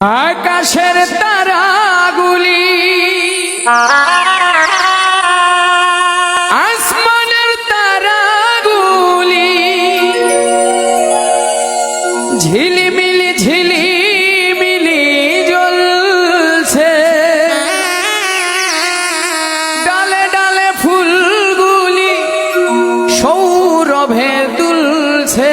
আকাশের তারাগুলি। আসমানের তারাগুলি। ঝিলিমিলি ঝিলিমিলি জ্বলছে। ডালে ডালে ফুলগুলি সৌরভে তুলছে